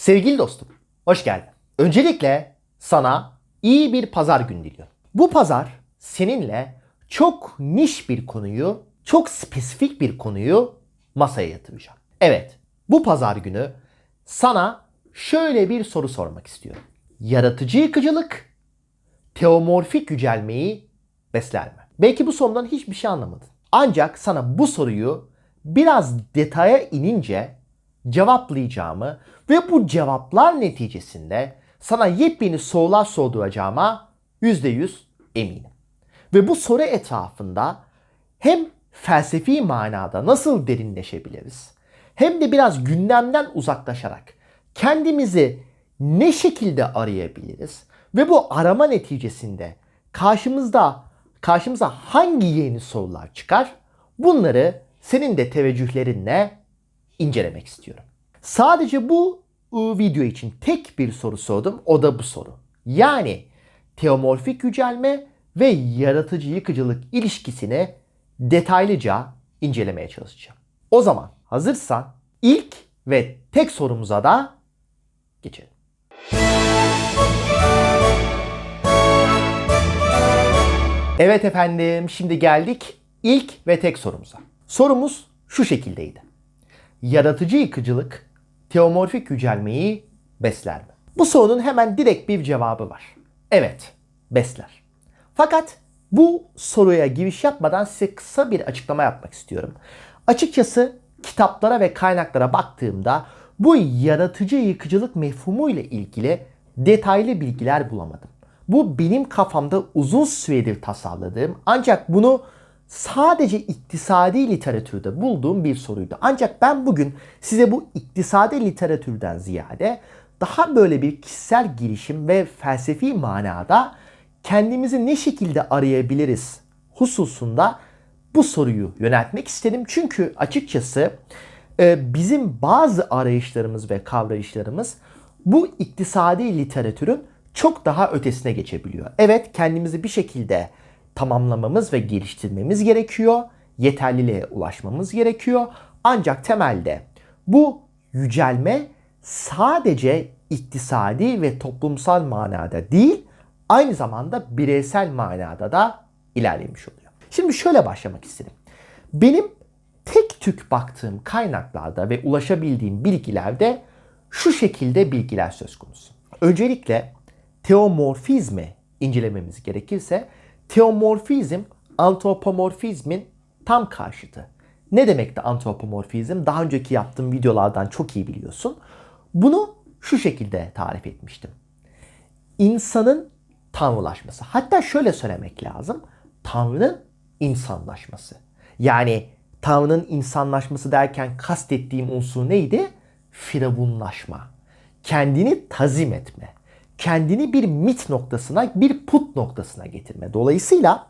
Sevgili dostum, hoş geldin. Öncelikle sana iyi bir pazar günü diliyorum. Bu pazar seninle çok niş bir konuyu, çok spesifik bir konuyu masaya yatıracağım. Evet, bu pazar günü sana şöyle bir soru sormak istiyorum. Yaratıcı yıkıcılık, teomorfik yücelmeyi besler mi? Belki bu sorudan hiçbir şey anlamadın. Ancak sana bu soruyu biraz detaya inince cevaplayacağımı ve bu cevaplar neticesinde sana yepyeni sorular sorduracağıma %100 eminim. Ve bu soru etrafında hem felsefi manada nasıl derinleşebiliriz hem de biraz gündemden uzaklaşarak kendimizi ne şekilde arayabiliriz ve bu arama neticesinde karşımızda karşımıza hangi yeni sorular çıkar? Bunları senin de teveccühlerinle incelemek istiyorum. Sadece bu ıı, video için tek bir soru sordum. O da bu soru. Yani teomorfik yücelme ve yaratıcı yıkıcılık ilişkisini detaylıca incelemeye çalışacağım. O zaman hazırsan ilk ve tek sorumuza da geçelim. Evet efendim, şimdi geldik ilk ve tek sorumuza. Sorumuz şu şekildeydi. Yaratıcı yıkıcılık teomorfik yücelmeyi besler mi? Bu sorunun hemen direkt bir cevabı var. Evet, besler. Fakat bu soruya giriş yapmadan size kısa bir açıklama yapmak istiyorum. Açıkçası kitaplara ve kaynaklara baktığımda bu yaratıcı yıkıcılık mefhumu ile ilgili detaylı bilgiler bulamadım. Bu benim kafamda uzun süredir tasarladığım ancak bunu sadece iktisadi literatürde bulduğum bir soruydu. Ancak ben bugün size bu iktisadi literatürden ziyade daha böyle bir kişisel girişim ve felsefi manada kendimizi ne şekilde arayabiliriz hususunda bu soruyu yöneltmek istedim. Çünkü açıkçası e, bizim bazı arayışlarımız ve kavrayışlarımız bu iktisadi literatürün çok daha ötesine geçebiliyor. Evet kendimizi bir şekilde tamamlamamız ve geliştirmemiz gerekiyor. Yeterliliğe ulaşmamız gerekiyor. Ancak temelde bu yücelme sadece iktisadi ve toplumsal manada değil, aynı zamanda bireysel manada da ilerlemiş oluyor. Şimdi şöyle başlamak istedim. Benim tek tük baktığım kaynaklarda ve ulaşabildiğim bilgilerde şu şekilde bilgiler söz konusu. Öncelikle teomorfizmi incelememiz gerekirse teomorfizm antropomorfizmin tam karşıtı. Ne demek de antropomorfizm? Daha önceki yaptığım videolardan çok iyi biliyorsun. Bunu şu şekilde tarif etmiştim. İnsanın tanrılaşması. Hatta şöyle söylemek lazım. Tanrının insanlaşması. Yani Tanrı'nın insanlaşması derken kastettiğim unsur neydi? Firavunlaşma. Kendini tazim etme. Kendini bir mit noktasına, bir put noktasına getirme. Dolayısıyla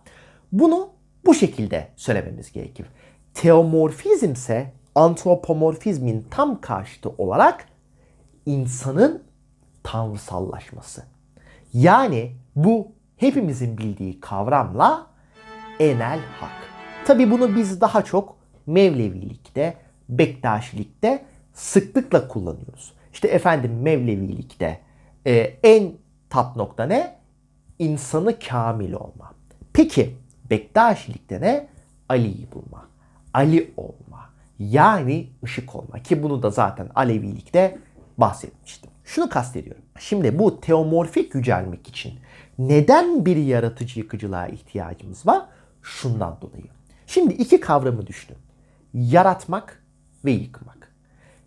bunu bu şekilde söylememiz gerekir. Teomorfizm ise antropomorfizmin tam karşıtı olarak insanın tanrısallaşması. Yani bu hepimizin bildiği kavramla enel hak. Tabi bunu biz daha çok Mevlevilikte, Bektaşilikte sıklıkla kullanıyoruz. İşte efendim Mevlevilikte e, en tap nokta ne? İnsanı kamil olma. Peki Bektaşilikte ne? Ali'yi bulma. Ali olma. Yani ışık olma. Ki bunu da zaten Alevilikte bahsetmiştim. Şunu kastediyorum. Şimdi bu teomorfik yücelmek için neden bir yaratıcı yıkıcılığa ihtiyacımız var? Şundan dolayı. Şimdi iki kavramı düşünün. Yaratmak ve yıkmak.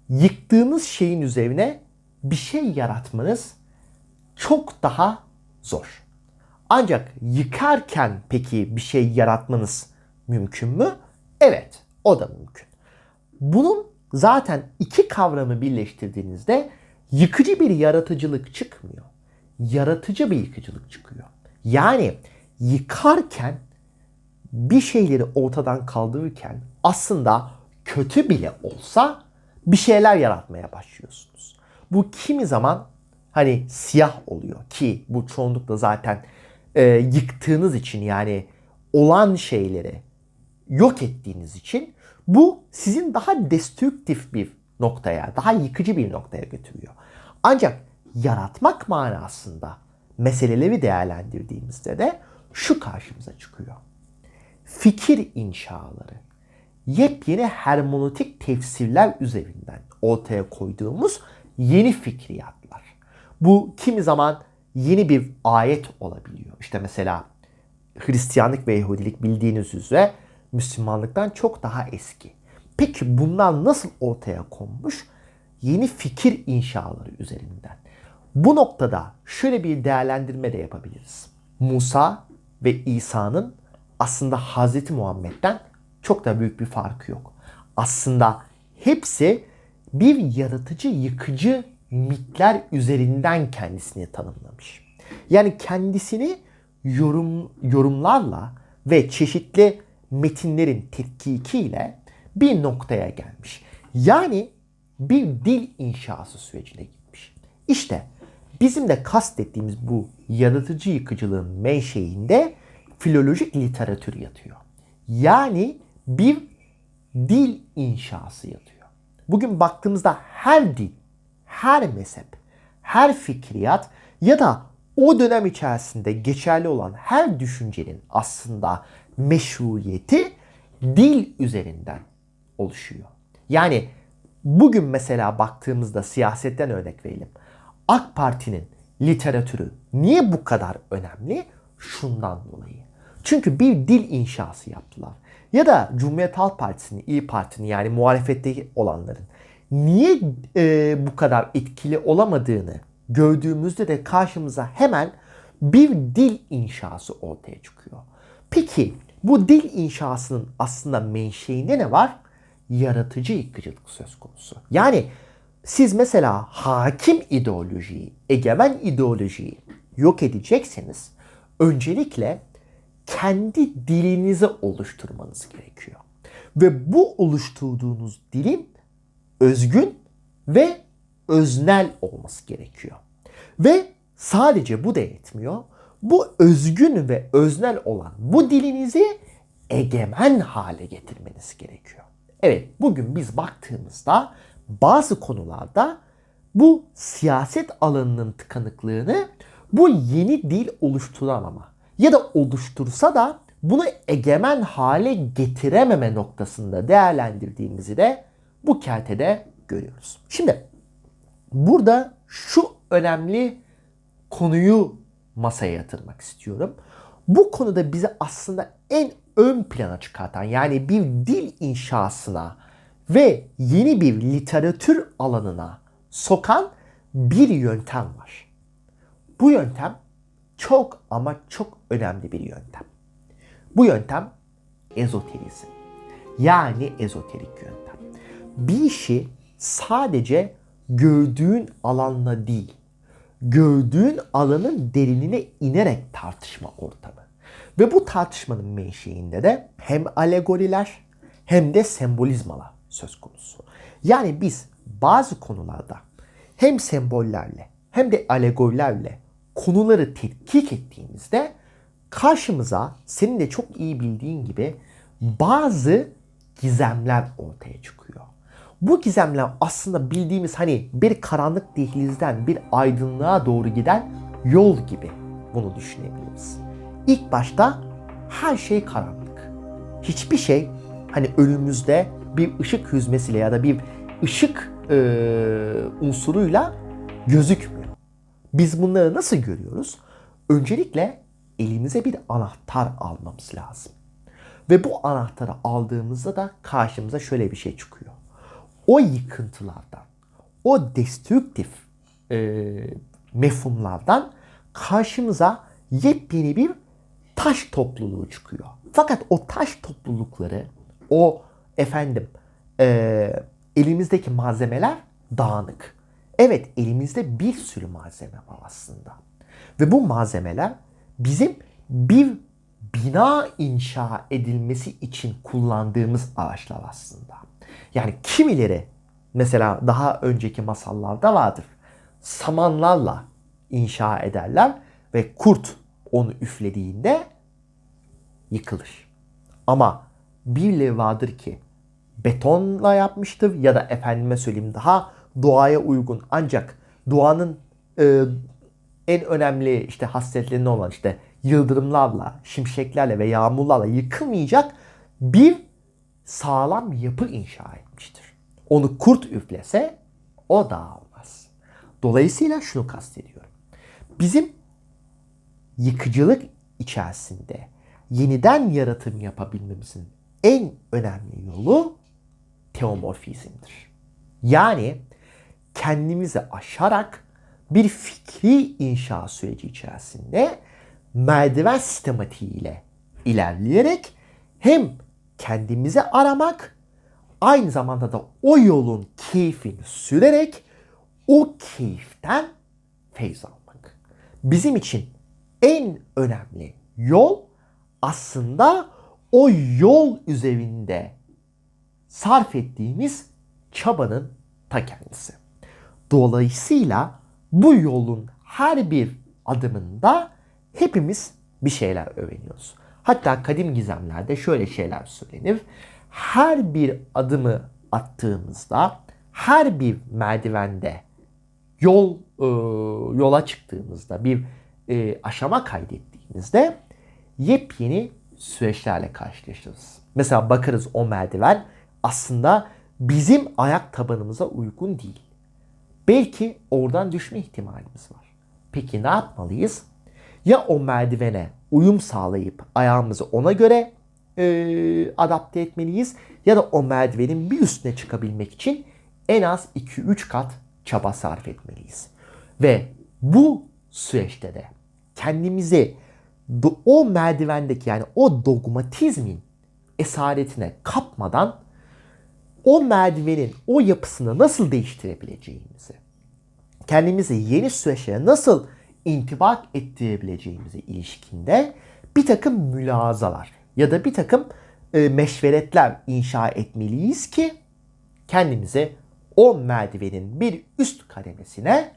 Yıktığınız şeyin üzerine bir şey yaratmanız çok daha zor. Ancak yıkarken peki bir şey yaratmanız mümkün mü? Evet, o da mümkün. Bunun zaten iki kavramı birleştirdiğinizde yıkıcı bir yaratıcılık çıkmıyor. Yaratıcı bir yıkıcılık çıkıyor. Yani yıkarken bir şeyleri ortadan kaldırırken aslında kötü bile olsa bir şeyler yaratmaya başlıyorsunuz. Bu kimi zaman hani siyah oluyor ki bu çoğunlukla zaten e, yıktığınız için yani olan şeyleri yok ettiğiniz için bu sizin daha destruktif bir noktaya, daha yıkıcı bir noktaya götürüyor. Ancak yaratmak manasında meseleleri değerlendirdiğimizde de şu karşımıza çıkıyor. Fikir inşaları, yepyeni hermonotik tefsirler üzerinden ortaya koyduğumuz yeni fikriyatlar. Bu kimi zaman yeni bir ayet olabiliyor. İşte mesela Hristiyanlık ve Yahudilik bildiğiniz üzere Müslümanlıktan çok daha eski. Peki bunlar nasıl ortaya konmuş? Yeni fikir inşaları üzerinden. Bu noktada şöyle bir değerlendirme de yapabiliriz. Musa ve İsa'nın aslında Hz. Muhammed'den çok da büyük bir farkı yok. Aslında hepsi bir yaratıcı, yıkıcı mitler üzerinden kendisini tanımlamış. Yani kendisini yorum, yorumlarla ve çeşitli metinlerin tetkikiyle bir noktaya gelmiş. Yani bir dil inşası sürecine gitmiş. İşte bizim de kastettiğimiz bu yaratıcı yıkıcılığın menşeinde filolojik literatür yatıyor. Yani bir dil inşası yatıyor. Bugün baktığımızda her dil, her mezhep, her fikriyat ya da o dönem içerisinde geçerli olan her düşüncenin aslında meşruiyeti dil üzerinden oluşuyor. Yani bugün mesela baktığımızda siyasetten örnek verelim. AK Parti'nin literatürü niye bu kadar önemli? Şundan dolayı. Çünkü bir dil inşası yaptılar. Ya da Cumhuriyet Halk Partisi'nin, İyi Parti'nin yani muhalefette olanların niye e, bu kadar etkili olamadığını gördüğümüzde de karşımıza hemen bir dil inşası ortaya çıkıyor. Peki bu dil inşasının aslında menşeinde ne var? Yaratıcı yıkıcılık söz konusu. Yani siz mesela hakim ideolojiyi, egemen ideolojiyi yok edecekseniz öncelikle kendi dilinizi oluşturmanız gerekiyor. Ve bu oluşturduğunuz dilin özgün ve öznel olması gerekiyor. Ve sadece bu da yetmiyor. Bu özgün ve öznel olan bu dilinizi egemen hale getirmeniz gerekiyor. Evet bugün biz baktığımızda bazı konularda bu siyaset alanının tıkanıklığını bu yeni dil oluşturamama ya da oluştursa da bunu egemen hale getirememe noktasında değerlendirdiğimizi de bu kertede görüyoruz. Şimdi burada şu önemli konuyu masaya yatırmak istiyorum. Bu konuda bizi aslında en ön plana çıkartan yani bir dil inşasına ve yeni bir literatür alanına sokan bir yöntem var. Bu yöntem çok ama çok önemli bir yöntem. Bu yöntem ezoterizm. Yani ezoterik yöntem. Bir işi sadece gördüğün alanla değil, gördüğün alanın derinine inerek tartışma ortamı. Ve bu tartışmanın menşeinde de hem alegoriler hem de sembolizmalar söz konusu. Yani biz bazı konularda hem sembollerle hem de alegorilerle konuları tetkik ettiğimizde karşımıza senin de çok iyi bildiğin gibi bazı gizemler ortaya çıkıyor. Bu gizemler aslında bildiğimiz hani bir karanlık dehlizden bir aydınlığa doğru giden yol gibi bunu düşünebiliriz. İlk başta her şey karanlık. Hiçbir şey hani önümüzde bir ışık hüzmesiyle ya da bir ışık e, unsuruyla gözükmüyor. Biz bunları nasıl görüyoruz? Öncelikle elimize bir anahtar almamız lazım. Ve bu anahtarı aldığımızda da karşımıza şöyle bir şey çıkıyor. O yıkıntılardan, o destruktif e, mefhumlardan karşımıza yepyeni bir taş topluluğu çıkıyor. Fakat o taş toplulukları, o efendim e, elimizdeki malzemeler dağınık. Evet elimizde bir sürü malzeme var aslında. Ve bu malzemeler bizim bir bina inşa edilmesi için kullandığımız araçlar aslında. Yani kimileri mesela daha önceki masallarda vardır. Samanlarla inşa ederler ve kurt onu üflediğinde yıkılır. Ama birileri vardır ki betonla yapmıştır ya da efendime söyleyeyim daha doğaya uygun ancak doğanın e, en önemli işte hasletlerinden olan işte yıldırımlarla, şimşeklerle ve yağmurlarla yıkılmayacak bir sağlam yapı inşa etmiştir. Onu kurt üflese o dağılmaz. Dolayısıyla şunu kastediyorum. Bizim yıkıcılık içerisinde yeniden yaratım yapabilmemizin en önemli yolu teomorfizmdir. Yani kendimizi aşarak bir fikri inşa süreci içerisinde merdiven sistematiğiyle ilerleyerek hem kendimizi aramak aynı zamanda da o yolun keyfini sürerek o keyiften feyz almak. Bizim için en önemli yol aslında o yol üzerinde sarf ettiğimiz çabanın ta kendisi. Dolayısıyla bu yolun her bir adımında hepimiz bir şeyler öğreniyoruz. Hatta kadim gizemlerde şöyle şeyler söylenir. Her bir adımı attığımızda, her bir merdivende yol e, yola çıktığımızda, bir e, aşama kaydettiğimizde yepyeni süreçlerle karşılaşırız. Mesela bakarız o merdiven aslında bizim ayak tabanımıza uygun değil. Belki oradan düşme ihtimalimiz var. Peki ne yapmalıyız? Ya o merdivene uyum sağlayıp ayağımızı ona göre e, adapte etmeliyiz ya da o merdivenin bir üstüne çıkabilmek için en az 2-3 kat çaba sarf etmeliyiz. Ve bu süreçte de kendimizi o merdivendeki yani o dogmatizmin esaretine kapmadan o merdivenin o yapısını nasıl değiştirebileceğimizi, kendimizi yeni süreçlere nasıl intibak ettirebileceğimize ilişkinde bir takım mülazalar ya da bir takım e, meşveretler inşa etmeliyiz ki kendimizi o merdivenin bir üst kademesine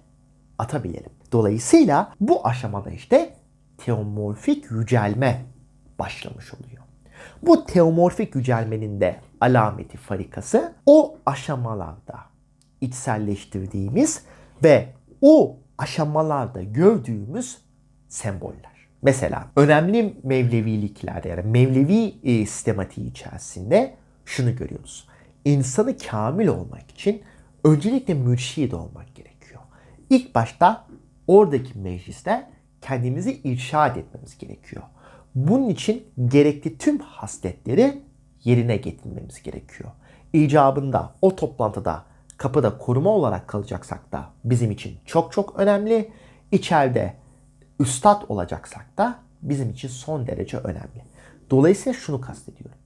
atabilelim. Dolayısıyla bu aşamada işte teomorfik yücelme başlamış oluyor. Bu teomorfik yücelmenin de alameti farikası o aşamalarda içselleştirdiğimiz ve o aşamalarda gördüğümüz semboller. Mesela önemli Mevleviliklerde yani Mevlevi e, sistematiği içerisinde şunu görüyoruz. İnsanı kamil olmak için öncelikle mürşid olmak gerekiyor. İlk başta oradaki mecliste kendimizi irşad etmemiz gerekiyor. Bunun için gerekli tüm hasletleri yerine getirmemiz gerekiyor. İcabında o toplantıda kapıda koruma olarak kalacaksak da bizim için çok çok önemli. İçeride üstad olacaksak da bizim için son derece önemli. Dolayısıyla şunu kastediyorum.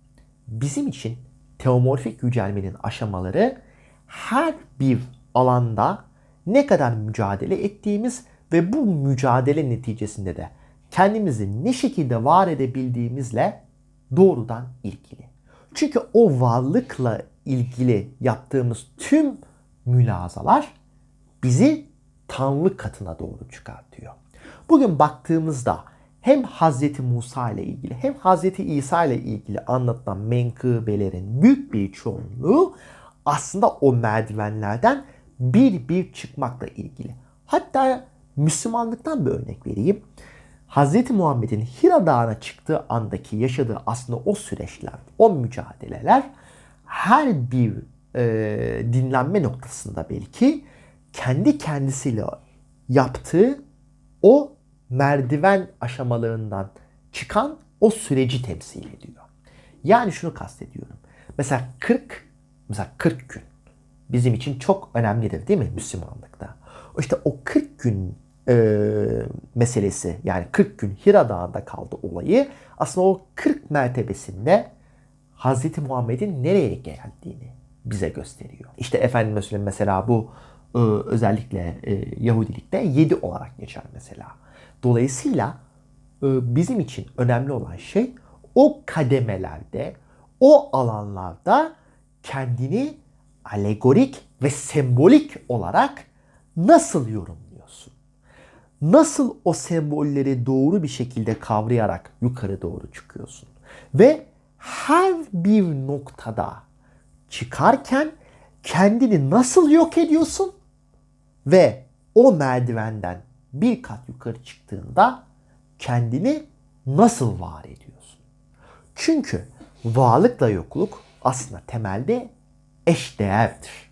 Bizim için teomorfik yücelmenin aşamaları her bir alanda ne kadar mücadele ettiğimiz ve bu mücadele neticesinde de kendimizi ne şekilde var edebildiğimizle doğrudan ilgili. Çünkü o varlıkla ilgili yaptığımız tüm mülazalar bizi Tanrı katına doğru çıkartıyor. Bugün baktığımızda hem Hazreti Musa ile ilgili hem Hazreti İsa ile ilgili anlatılan menkıbelerin büyük bir çoğunluğu aslında o merdivenlerden bir bir çıkmakla ilgili. Hatta Müslümanlıktan bir örnek vereyim. Hz. Muhammed'in Hira Dağı'na çıktığı andaki yaşadığı aslında o süreçler, o mücadeleler her bir e, dinlenme noktasında belki kendi kendisiyle yaptığı o merdiven aşamalarından çıkan o süreci temsil ediyor. Yani şunu kastediyorum. Mesela 40 mesela 40 gün bizim için çok önemlidir değil mi Müslümanlıkta? İşte o 40 gün e, meselesi yani 40 gün Hira Dağı'nda kaldı olayı aslında o 40 mertebesinde Hz. Muhammed'in nereye geldiğini bize gösteriyor. İşte efendim söyleyeyim mesela bu e, özellikle e, Yahudilikte 7 olarak geçer mesela. Dolayısıyla e, bizim için önemli olan şey o kademelerde, o alanlarda kendini alegorik ve sembolik olarak nasıl yorumluyorsun? Nasıl o sembolleri doğru bir şekilde kavrayarak yukarı doğru çıkıyorsun? Ve her bir noktada çıkarken kendini nasıl yok ediyorsun? Ve o merdivenden bir kat yukarı çıktığında kendini nasıl var ediyorsun? Çünkü varlıkla yokluk aslında temelde eşdeğerdir.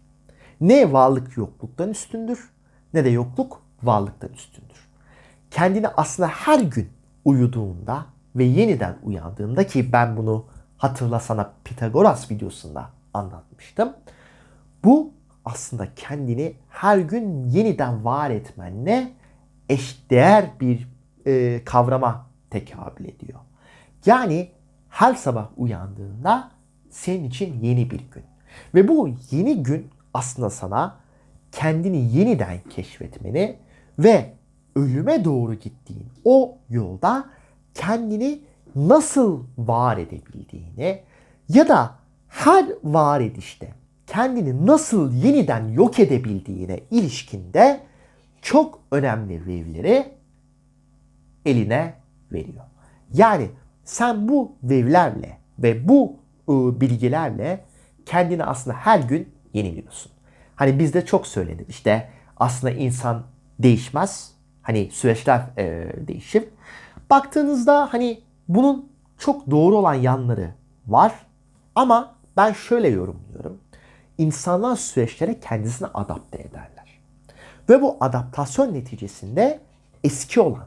Ne varlık yokluktan üstündür ne de yokluk varlıktan üstündür. Kendini aslında her gün uyuduğunda ve yeniden uyandığında ki ben bunu hatırlasana Pitagoras videosunda anlatmıştım. Bu aslında kendini her gün yeniden var etmenle eşdeğer bir e, kavrama tekabül ediyor. Yani her sabah uyandığında senin için yeni bir gün. Ve bu yeni gün aslında sana kendini yeniden keşfetmeni ve ölüme doğru gittiğin o yolda kendini nasıl var edebildiğini ya da her var edişte kendini nasıl yeniden yok edebildiğine ilişkinde çok önemli verileri eline veriyor. Yani sen bu verilerle ve bu ıı, bilgilerle kendini aslında her gün yeniliyorsun. Hani bizde çok söylenir işte aslında insan değişmez. Hani süreçler e, değişir. Baktığınızda hani bunun çok doğru olan yanları var. Ama ben şöyle yorumluyorum. İnsanlar süreçlere kendisini adapte ederler. Ve bu adaptasyon neticesinde eski olan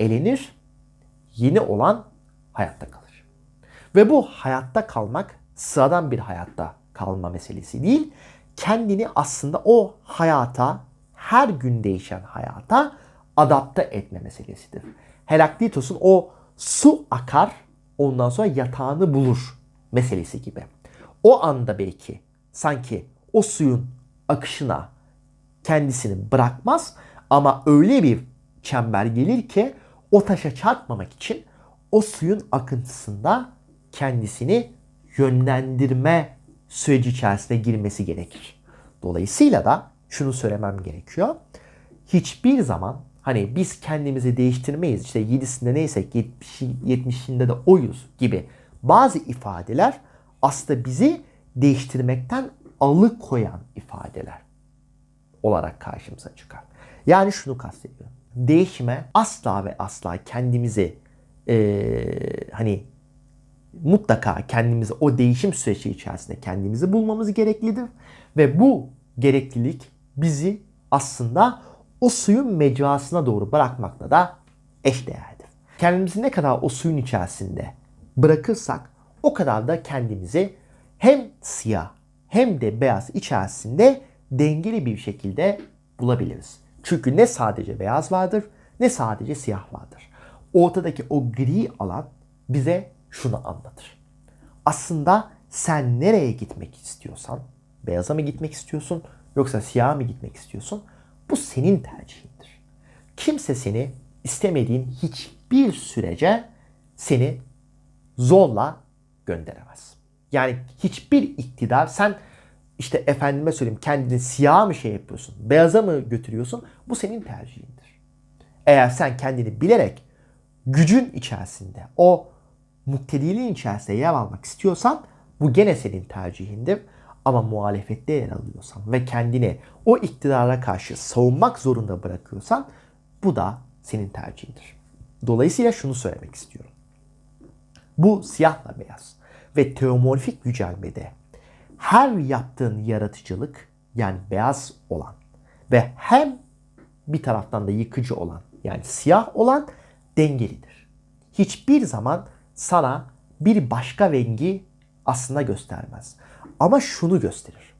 elenir, yeni olan hayatta kalır. Ve bu hayatta kalmak sıradan bir hayatta kalma meselesi değil. Kendini aslında o hayata, her gün değişen hayata adapte etme meselesidir. Heraklitos'un o su akar ondan sonra yatağını bulur meselesi gibi. O anda belki sanki o suyun akışına kendisini bırakmaz ama öyle bir çember gelir ki o taşa çarpmamak için o suyun akıntısında kendisini yönlendirme süreci içerisine girmesi gerekir. Dolayısıyla da şunu söylemem gerekiyor. Hiçbir zaman hani biz kendimizi değiştirmeyiz. İşte 7'sinde neysek 70, 70'inde de oyuz gibi bazı ifadeler aslında bizi değiştirmekten alıkoyan ifadeler olarak karşımıza çıkar. Yani şunu kastediyorum. Değişime asla ve asla kendimizi ee, hani mutlaka kendimizi o değişim süreci içerisinde kendimizi bulmamız gereklidir. Ve bu gereklilik bizi aslında o suyun mecrasına doğru bırakmakla da eşdeğerdir. Kendimizi ne kadar o suyun içerisinde bırakırsak o kadar da kendimizi hem siyah hem de beyaz içerisinde dengeli bir şekilde bulabiliriz. Çünkü ne sadece beyaz vardır ne sadece siyah vardır. Ortadaki o gri alan bize şunu anlatır. Aslında sen nereye gitmek istiyorsan, beyaza mı gitmek istiyorsun yoksa siyaha mı gitmek istiyorsun? Bu senin tercihindir. Kimse seni istemediğin hiçbir sürece seni zorla gönderemez. Yani hiçbir iktidar sen işte efendime söyleyeyim kendini siyah mı şey yapıyorsun, beyaza mı götürüyorsun? Bu senin tercihindir. Eğer sen kendini bilerek gücün içerisinde, o muktediliğin içerisinde yer almak istiyorsan bu gene senin tercihindir. Ama muhalefette yer alıyorsan ve kendini o iktidara karşı savunmak zorunda bırakıyorsan bu da senin tercihindir. Dolayısıyla şunu söylemek istiyorum. Bu siyahla beyaz ve teomorfik yücelmede her yaptığın yaratıcılık yani beyaz olan ve hem bir taraftan da yıkıcı olan yani siyah olan dengelidir. Hiçbir zaman sana bir başka rengi aslında göstermez. Ama şunu gösterir.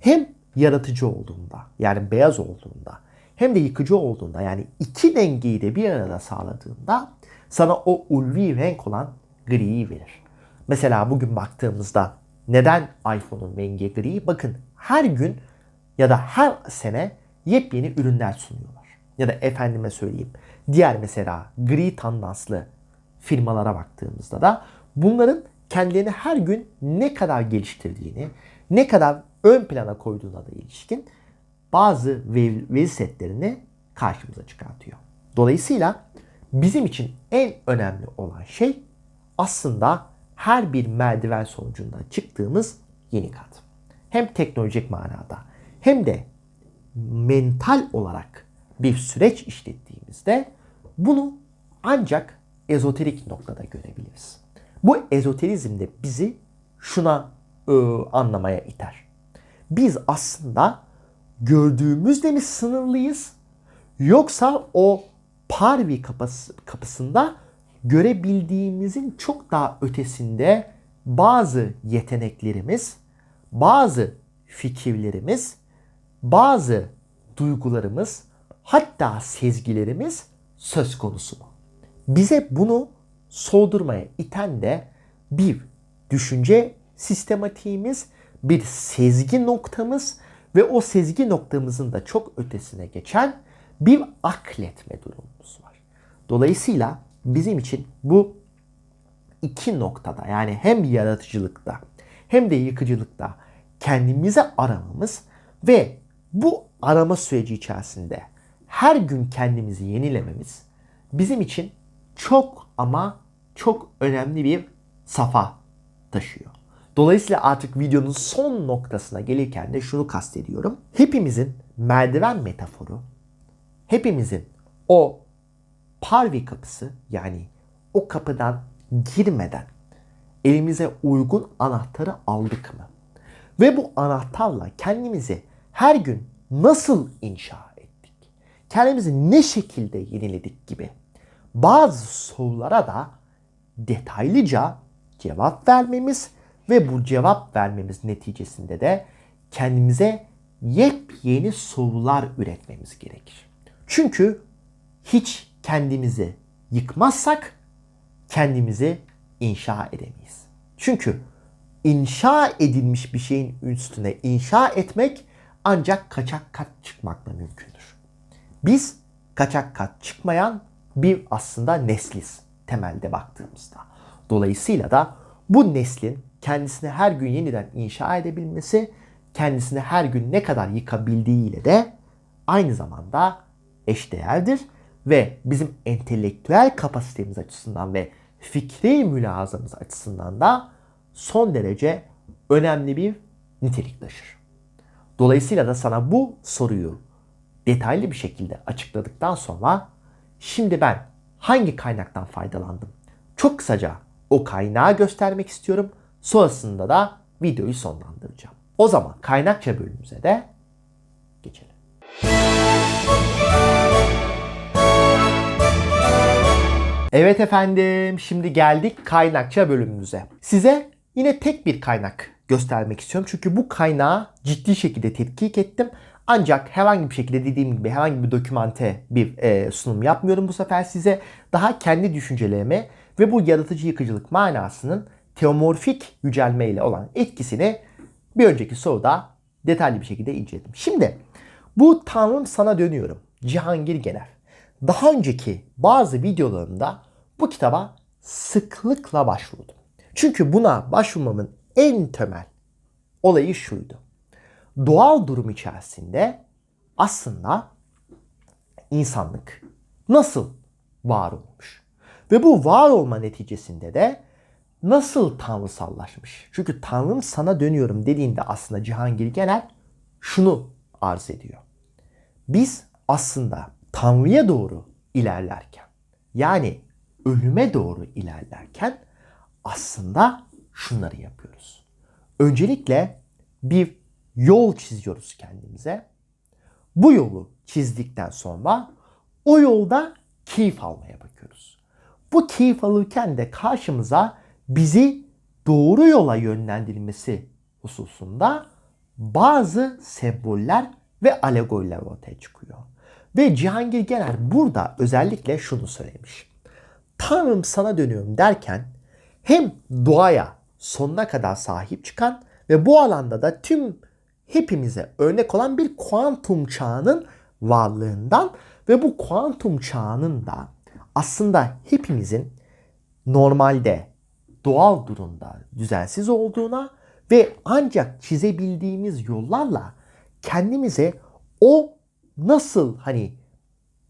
Hem yaratıcı olduğunda yani beyaz olduğunda hem de yıkıcı olduğunda yani iki dengeyi de bir arada sağladığında sana o ulvi renk olan griyi verir. Mesela bugün baktığımızda neden iPhone'un rengi gri? Bakın her gün ya da her sene yepyeni ürünler sunuyorlar. Ya da efendime söyleyeyim diğer mesela gri tandanslı firmalara baktığımızda da bunların kendilerini her gün ne kadar geliştirdiğini, ne kadar ön plana koyduğuna da ilişkin bazı veri setlerini karşımıza çıkartıyor. Dolayısıyla bizim için en önemli olan şey aslında her bir merdiven sonucunda çıktığımız yeni kat. Hem teknolojik manada hem de mental olarak bir süreç işlettiğimizde bunu ancak ezoterik noktada görebiliriz. Bu ezoterizm de bizi şuna e, anlamaya iter. Biz aslında gördüğümüzle mi sınırlıyız yoksa o Parvi kapısı, kapısında görebildiğimizin çok daha ötesinde bazı yeteneklerimiz, bazı fikirlerimiz, bazı duygularımız, hatta sezgilerimiz söz konusu mu? Bize bunu soğudurmaya iten de bir düşünce sistematiğimiz, bir sezgi noktamız ve o sezgi noktamızın da çok ötesine geçen bir akletme durumumuz var. Dolayısıyla bizim için bu iki noktada yani hem yaratıcılıkta hem de yıkıcılıkta kendimize aramamız ve bu arama süreci içerisinde her gün kendimizi yenilememiz bizim için çok ama çok önemli bir safa taşıyor. Dolayısıyla artık videonun son noktasına gelirken de şunu kastediyorum. Hepimizin merdiven metaforu, hepimizin o parvi kapısı yani o kapıdan girmeden elimize uygun anahtarı aldık mı? Ve bu anahtarla kendimizi her gün nasıl inşa ettik? Kendimizi ne şekilde yeniledik gibi bazı sorulara da detaylıca cevap vermemiz ve bu cevap vermemiz neticesinde de kendimize yepyeni sorular üretmemiz gerekir. Çünkü hiç kendimizi yıkmazsak kendimizi inşa edemeyiz. Çünkü inşa edilmiş bir şeyin üstüne inşa etmek ancak kaçak kat çıkmakla mümkündür. Biz kaçak kat çıkmayan bir aslında nesliz temelde baktığımızda. Dolayısıyla da bu neslin kendisini her gün yeniden inşa edebilmesi, kendisini her gün ne kadar yıkabildiğiyle de aynı zamanda eşdeğerdir ve bizim entelektüel kapasitemiz açısından ve fikri mülazamız açısından da son derece önemli bir nitelik taşır. Dolayısıyla da sana bu soruyu detaylı bir şekilde açıkladıktan sonra şimdi ben hangi kaynaktan faydalandım? Çok kısaca o kaynağı göstermek istiyorum. Sonrasında da videoyu sonlandıracağım. O zaman kaynakça bölümümüze de geçelim. Evet efendim, şimdi geldik kaynakça bölümümüze. Size yine tek bir kaynak göstermek istiyorum. Çünkü bu kaynağı ciddi şekilde tetkik ettim. Ancak herhangi bir şekilde dediğim gibi herhangi bir dokümante bir e, sunum yapmıyorum bu sefer size. Daha kendi düşüncelerimi ve bu yaratıcı yıkıcılık manasının teomorfik yücelme ile olan etkisini bir önceki soruda detaylı bir şekilde inceledim. Şimdi bu Tanrım sana dönüyorum. Cihangir Gener. Daha önceki bazı videolarımda bu kitaba sıklıkla başvurdum. Çünkü buna başvurmamın en temel olayı şuydu. Doğal durum içerisinde aslında insanlık nasıl var olmuş? Ve bu var olma neticesinde de nasıl tanrısallaşmış? Çünkü Tanrım sana dönüyorum dediğinde aslında Cihangir Genel şunu arz ediyor. Biz aslında Tanrı'ya doğru ilerlerken yani ölüme doğru ilerlerken aslında şunları yapıyoruz. Öncelikle bir yol çiziyoruz kendimize. Bu yolu çizdikten sonra o yolda keyif almaya bakıyoruz. Bu keyif alırken de karşımıza bizi doğru yola yönlendirilmesi hususunda bazı semboller ve alegoriler ortaya çıkıyor. Ve Cihangir Gener burada özellikle şunu söylemiş. Tanrım sana dönüyorum derken hem doğaya sonuna kadar sahip çıkan ve bu alanda da tüm hepimize örnek olan bir kuantum çağının varlığından ve bu kuantum çağının da aslında hepimizin normalde doğal durumda düzensiz olduğuna ve ancak çizebildiğimiz yollarla kendimize o nasıl hani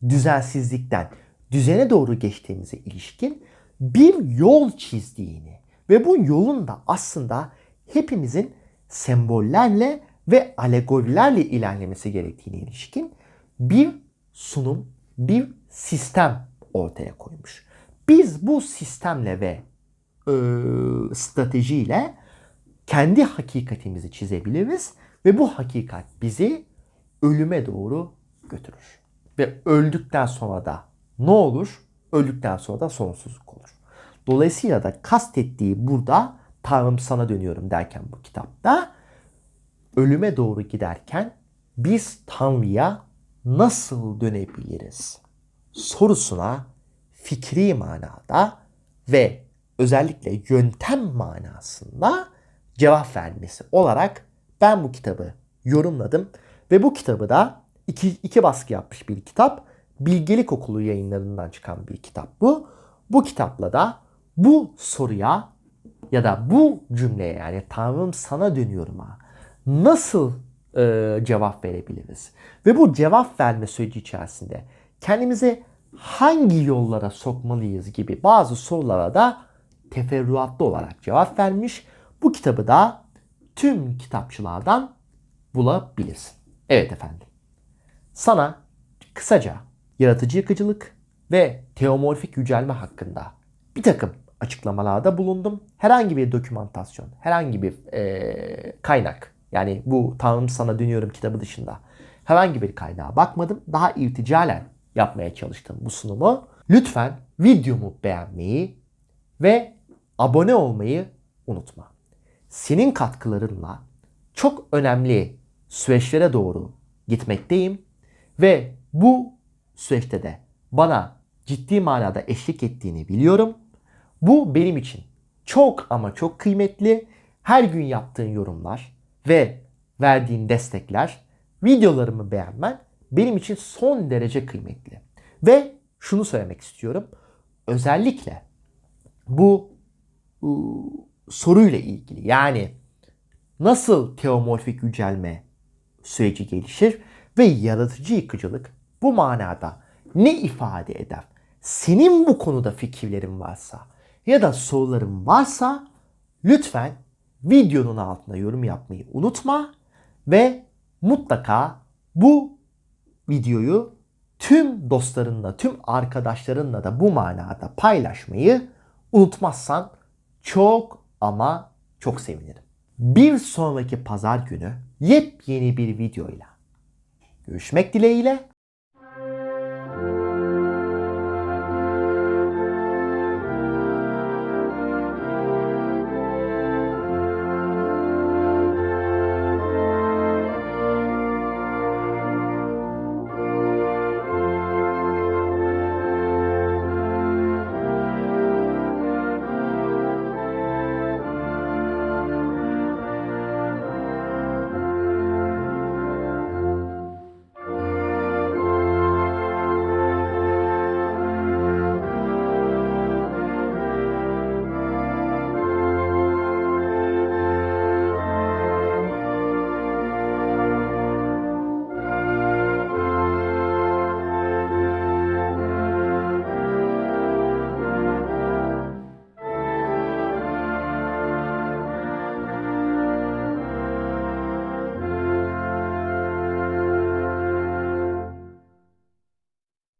düzensizlikten düzene doğru geçtiğimize ilişkin bir yol çizdiğini ve bu yolun da aslında hepimizin sembollerle ve alegorilerle ilerlemesi gerektiğine ilişkin bir sunum, bir sistem ortaya koymuş. Biz bu sistemle ve e, stratejiyle kendi hakikatimizi çizebiliriz ve bu hakikat bizi ölüme doğru götürür. Ve öldükten sonra da ne olur? Öldükten sonra da sonsuzluk olur. Dolayısıyla da kastettiği burada Tanrım sana dönüyorum derken bu kitapta ölüme doğru giderken biz Tanrı'ya nasıl dönebiliriz sorusuna fikri manada ve özellikle yöntem manasında cevap vermesi olarak ben bu kitabı yorumladım ve bu kitabı da iki, iki baskı yapmış bir kitap. Bilgelik Okulu yayınlarından çıkan bir kitap bu. Bu kitapla da bu soruya ya da bu cümleye yani Tanrım sana dönüyorum ha nasıl e, cevap verebiliriz? Ve bu cevap verme süreci içerisinde kendimize hangi yollara sokmalıyız gibi bazı sorulara da teferruatlı olarak cevap vermiş. Bu kitabı da tüm kitapçılardan bulabilirsin. Evet efendim. Sana kısaca yaratıcı yıkıcılık ve teomorfik yücelme hakkında bir takım açıklamalarda bulundum. Herhangi bir dokümantasyon, herhangi bir e, kaynak yani bu Tanrım Sana Dönüyorum kitabı dışında herhangi bir kaynağa bakmadım. Daha irticalen yapmaya çalıştım bu sunumu. Lütfen videomu beğenmeyi ve abone olmayı unutma. Senin katkılarınla çok önemli süreçlere doğru gitmekteyim ve bu süreçte de bana ciddi manada eşlik ettiğini biliyorum. Bu benim için çok ama çok kıymetli. Her gün yaptığın yorumlar ve verdiğin destekler, videolarımı beğenmen benim için son derece kıymetli. Ve şunu söylemek istiyorum. Özellikle bu soruyla ilgili yani nasıl teomorfik yücelme süreci gelişir ve yaratıcı yıkıcılık bu manada ne ifade eder? Senin bu konuda fikirlerin varsa ya da soruların varsa lütfen videonun altına yorum yapmayı unutma ve mutlaka bu videoyu tüm dostlarınla, tüm arkadaşlarınla da bu manada paylaşmayı unutmazsan çok ama çok sevinirim. Bir sonraki pazar günü yepyeni bir videoyla görüşmek dileğiyle.